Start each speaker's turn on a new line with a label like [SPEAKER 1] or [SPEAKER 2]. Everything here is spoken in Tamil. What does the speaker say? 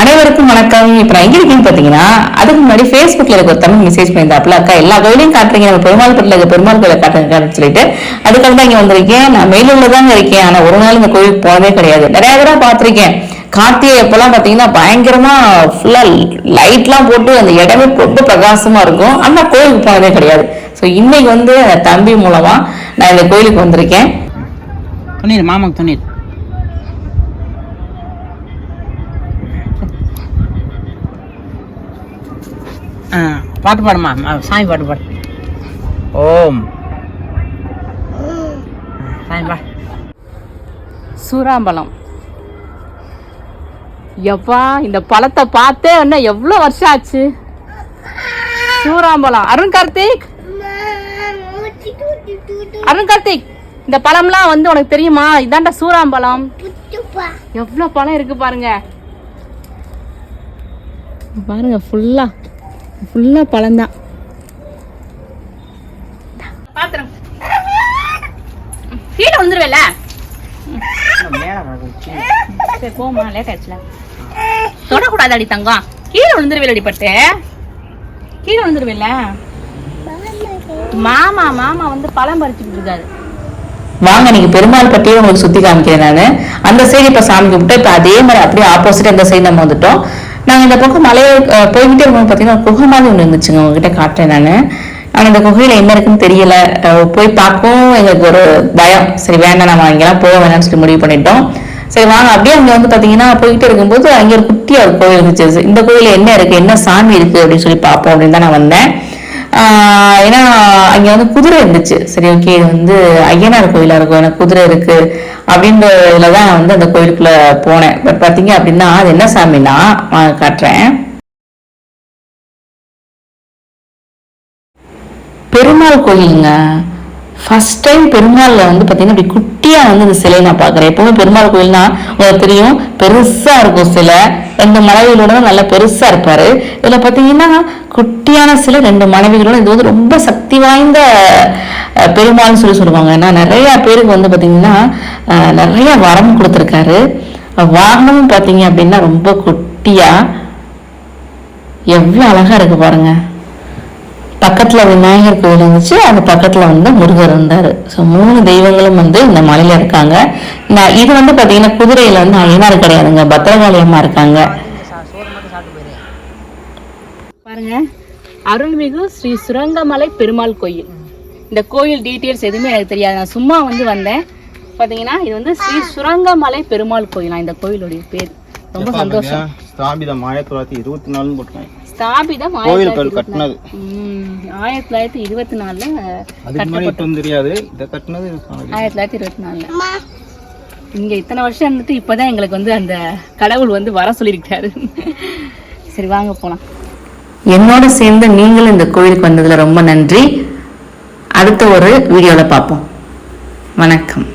[SPEAKER 1] அனைவருக்கும் வணக்கம். இப்ப நான் எங்க இருக்கேன்னு பாத்தீங்கன்னா அதுக்கு முன்னாடி ஃபேஸ்புக்கில் இருக்க ஒரு தமிழ் மெசேஜ் பண்ணியிருந்தாப்புல அக்கா எல்லா கோயிலையும் காட்டுறீங்க. நம்ம பெருமாள் பட்டில இருக்க பெருமாள் கோயிலை காட்டுங்க சொல்லிட்டு அதுக்காக தான் இங்க வந்திருக்கேன். நான் மேலூர்ல தாங்க இருக்கேன். ஆனா ஒரு நாள் இந்த கோயிலுக்கு போனதே கிடையாது. நிறைய தடவை பார்த்திருக்கேன். கார்த்திகை எப்பெல்லாம் பார்த்தீங்கன்னா பயங்கரமா ஃபுல்லா லைட்லாம் போட்டு அந்த இடமே ரொம்ப பிரகாசமா இருக்கும். ஆனா கோயிலுக்கு போனதே கிடையாது. ஸோ இன்னைக்கு வந்து என் தம்பி மூலமா நான் இந்த கோயிலுக்கு வந்திருக்கேன்.
[SPEAKER 2] துணீர் மாமாக்கு துணீர். ஆ பாட்டு பாடுமா? சாமி பாட்டு பாடு. ஓம். சாமி
[SPEAKER 3] சூறாம்பழம் எப்பா இந்த பழத்தை பார்த்தே என்ன எவ்வளோ வருஷம் ஆச்சு? சூறாம்பழம் அருண் கார்த்திக். அருண் கார்த்திக் இந்த பழம்லாம் வந்து உனக்கு தெரியுமா? இதாண்டா சூறாம்பழம் எவ்வளோ பழம் இருக்கு பாருங்க. பாருங்க ஃபுல்லா ஃபுல்லா பழம்தான். பாத்திரம். கீழே வந்துருவேல சரி போமா லேட் ஆச்சுல தொடக்கூடாது அடி தங்கம். கீழே விழுந்துருவேல அடி பட்டு. கீழே விழுந்துருவேல மாமா மாமா வந்து பழம் பறிச்சுட்டு இருக்காரு.
[SPEAKER 1] வாங்க நீங்க பெருமாள் பட்டியே உங்களுக்கு சுத்தி காமிக்கிறேன் நானு. அந்த சைடு இப்ப சாமி கும்பிட்டு இப்ப அதே மாதிரி அப்படியே ஆப்போசிட் அந்த சைடு நம்ம வந்துட்டோம். நாங்கள் இந்த பக்கம் மலையை போய்கிட்டே இருக்கும்போது பார்த்தீங்கன்னா ஒரு குகை மாதிரி ஒன்று இருந்துச்சுங்க. உங்ககிட்ட காட்டுறேன் நான். ஆனால் இந்த குகையில் என்ன இருக்குன்னு தெரியல. போய் பார்க்கவும் எங்களுக்கு ஒரு பயம். சரி வேண்டாம் நம்ம அங்கெல்லாம் போக வேணாம்னு சொல்லி முடிவு பண்ணிட்டோம். சரி வாங்க. அப்படியே அங்கே வந்து பார்த்தீங்கன்னா போய்கிட்டே இருக்கும்போது அங்கே ஒரு குட்டியாக ஒரு கோயில் இருந்துச்சு. இந்த கோயில்ல என்ன இருக்குது என்ன சாமி இருக்குது அப்படின்னு சொல்லி பார்ப்போம் அப்படின்னு தான் நான் வந்தேன். ஏன்னா அங்கே வந்து குதிரை இருந்துச்சு. சரி ஓகே. இது வந்து ஐயனார் கோயிலாக இருக்கும். ஏன்னா குதிரை இருக்குது அப்படின்றதுல தான் வந்து அந்த கோயிலுக்குள்ள போனேன். பட் பாத்தீங்க அப்படின்னா அது என்ன சாமின்னா காட்டுறேன். பெருமாள் கோயிலுங்க. ஃபஸ்ட் டைம் பெருமாளில் வந்து பார்த்தீங்கன்னா இப்படி குட்டியாக வந்து இந்த சிலையை நான் பார்க்குறேன். எப்பவுமே பெருமாள் கோயில்னா உங்களுக்கு தெரியும் பெருசாக இருக்கும் சிலை. ரெண்டு மனைவிகளோட நல்லா பெருசாக இருப்பார். இதில் பார்த்தீங்கன்னா குட்டியான சிலை ரெண்டு மனைவிகளோட. இது வந்து ரொம்ப சக்தி வாய்ந்த பெருமாள்னு சொல்லி சொல்லுவாங்க. ஏன்னா நிறையா பேருக்கு வந்து பார்த்தீங்கன்னா நிறைய வரம் கொடுத்துருக்காரு. வாகனமும் பார்த்தீங்க அப்படின்னா ரொம்ப குட்டியாக எவ்வளோ அழகாக இருக்குது பாருங்கள் பக்கத்துல விநாயகர் கோயில் இருந்துச்சு. அது பக்கத்துல வந்து முருகர் இருந்தாரு. ஸோ மூணு தெய்வங்களும் வந்து இந்த மலையில இருக்காங்க. நான் இது வந்து பாத்தீங்கன்னா குதிரையில வந்து ஐயனார் கிடையாதுங்க. பத்திரகாளி அம்மா இருக்காங்க.
[SPEAKER 3] பாருங்க. அருள்மிகு ஸ்ரீ சுரங்கமலை பெருமாள் கோயில். இந்த கோயில் டீட்டெயில்ஸ் எதுவுமே எனக்கு தெரியாது. நான் சும்மா வந்து வந்தேன். பாத்தீங்கன்னா இது வந்து ஸ்ரீ சுரங்கமலை பெருமாள் கோயிலா இந்த கோயிலுடைய பேர்? ரொம்ப சந்தோஷம்.
[SPEAKER 4] ஸ்தாபிதம் ஆயிரத்தி தொள்ளாயிரத்தி இருபத்தி நாலுன்னு போட்டுருக்காங்க.
[SPEAKER 3] ஸ்தாபிதம்
[SPEAKER 4] கோயில்
[SPEAKER 3] ஆயிரத்தி
[SPEAKER 4] கல் கட்டினது.
[SPEAKER 3] ஆயிரத்தி தொள்ளாயிரத்தி இருபத்தி நாலுல
[SPEAKER 4] அதுக்கு முன்னாடி இப்போ தெரியாது. இதை கட்டினது.
[SPEAKER 3] ஆயிரத்தி தொள்ளாயிரத்தி இருபத்தி நாலுல. இங்க இத்தனை வருஷம் இருந்துட்டு இப்பதான் எங்களுக்கு வந்து அந்த கடவுள் வந்து வர சொல்லியிருக்காரு. சரி வாங்க போலாம்.
[SPEAKER 1] என்னோட சேர்ந்து நீங்களும் இந்த கோயிலுக்கு வந்ததுல ரொம்ப நன்றி. அடுத்த ஒரு வீடியோல பார்ப்போம். வணக்கம்.